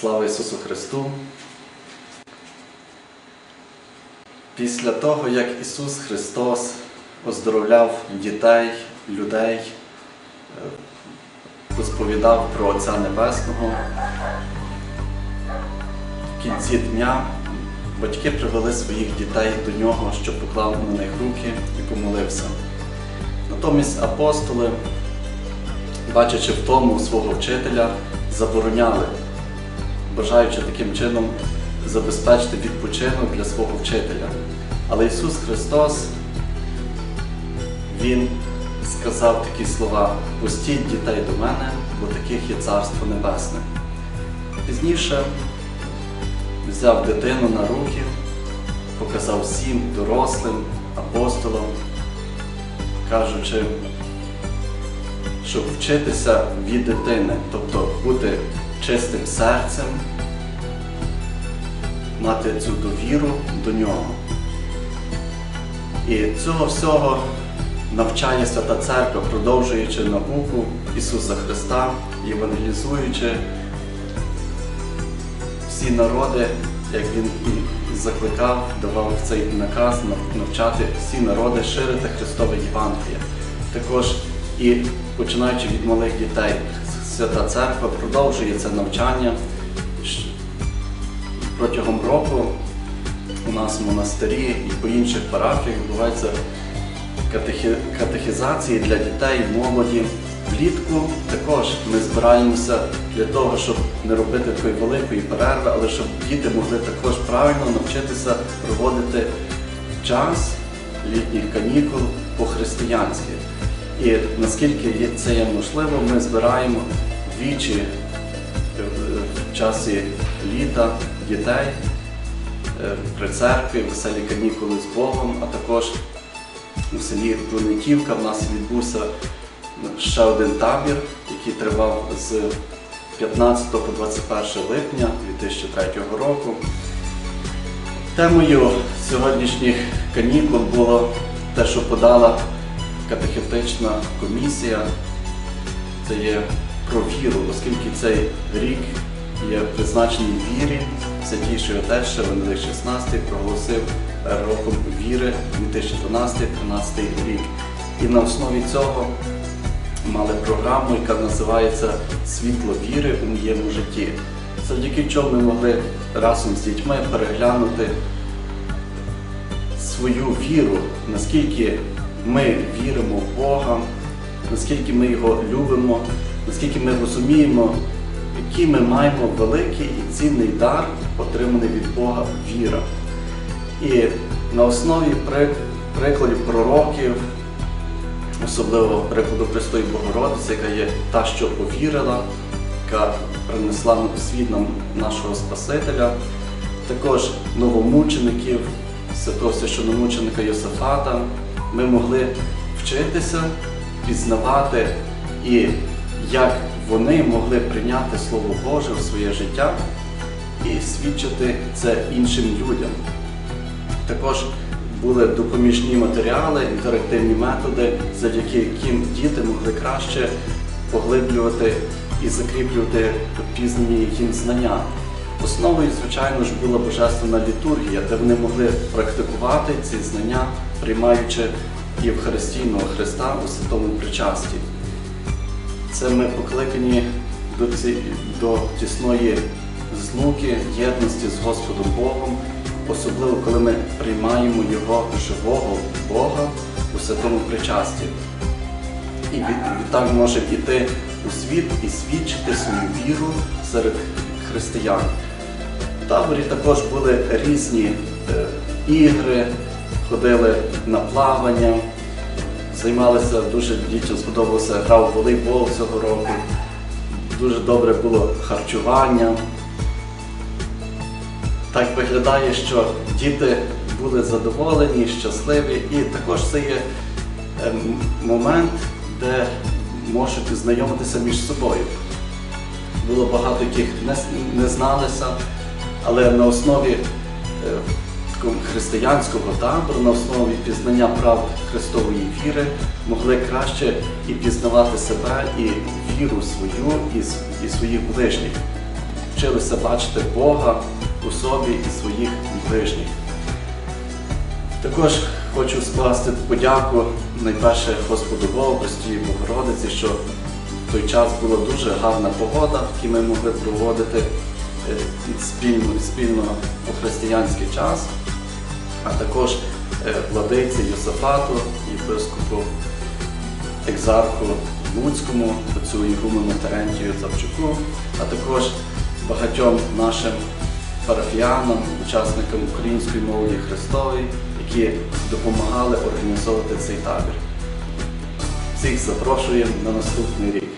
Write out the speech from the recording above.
Слава Ісусу Христу! Після того, як Ісус Христос оздоровляв дітей, людей, е, розповідав про Отця Небесного, в кінці дня батьки привели своїх дітей до нього, щоб поклав на них руки і помолився. Натомість апостоли, бачачи в тому свого вчителя, забороняли, бажаючи таким чином забезпечити відпочинок для свого вчителя. Але Ісус Христос, Він сказав такі слова: пустіть дітей до мене, бо таких є Царство Небесне. Пізніше взяв дитину на руки, показав всім дорослим апостолам, кажучи, щоб вчитися від дитини, тобто бути чистим серцем, мати цю довіру до нього. І цього всього навчає Свята Церква, продовжуючи науку Ісуса Христа, євангелізуючи всі народи, як Він закликав, давав цей наказ навчати всі народи ширити Христове Євангеліє. Також і починаючи від малих дітей, Свята Церква продовжує це навчання. Протягом року у нас в монастирі і по інших парафіях відбуваються катехізації для дітей, молоді. Влітку також ми збираємося для того, щоб не робити такої великої перерви, але щоб діти могли також правильно навчитися проводити час літніх канікул по-християнськи. І наскільки це є можливо, ми збираємо двічі е, в часі літа дітей е, при церкві, веселі канікули з Богом, а також у селі Брунниківка в нас відбувся ще один табір, який тривав з 15 по 21 липня 2003 року. Темою сьогоднішніх канікул було те, що подала катехетична комісія. Це є про віру, оскільки цей рік є призначений вірі, Святіший Отець Венедикт 16 проголосив роком віри 2012-13 рік. І на основі цього мали програму, яка називається Світло віри у моєму житті. Завдяки чому ми могли разом з дітьми переглянути свою віру, наскільки ми віримо в Бога, наскільки ми його любимо, наскільки ми розуміємо, який ми маємо великий і цінний дар, отриманий від Бога віра. І на основі прикладів пророків, особливо прикладу Престої Богородиці, яка є та, що повірила, яка принесла в світ нам нашого Спасителя, також новомучеників, святого священномученика Йосифата, ми могли вчитися, пізнавати і як вони могли прийняти Слово Боже в своє життя і свідчити це іншим людям. Також були допоміжні матеріали, інтерактивні методи, завдяки яким діти могли краще поглиблювати і закріплювати пізнані їм знання. Основою, звичайно ж, була божественна літургія, де вони могли практикувати ці знання, приймаючи Євхаристійного Христа у святому причасті. Це ми покликані до, ці, до тісної злуки, єдності з Господом Богом, особливо коли ми приймаємо Його живого Бога у святому причасті. І від- відтак можемо йти у світ і свідчити свою віру серед християн. В таборі також були різні е, ігри, ходили на плавання, займалися дуже дітям сподобалося гра в волейбол цього року. Дуже добре було харчування. Так виглядає, що діти були задоволені, щасливі, і також це є ем, момент, де можуть знайомитися між собою. Було багато яких не, зналися, але на основі е, християнського табору, на основі пізнання правд Христової віри могли краще і пізнавати себе, і віру свою, і, своїх ближніх. навчилися бачити Бога у собі і своїх ближніх. Також хочу скласти подяку найперше Господу Богу, Простій Богородиці, що в той час була дуже гарна погода, в якій ми могли проводити е, спільно, спільно у християнський час, а також е, владиці Йосафату, єпископу екзарху Луцькому, отцю Ігумену Терентію Завчуку, а також багатьом нашим парафіянам, учасникам української молоді Христової, які допомагали організовувати цей табір. Всіх запрошуємо на наступний рік.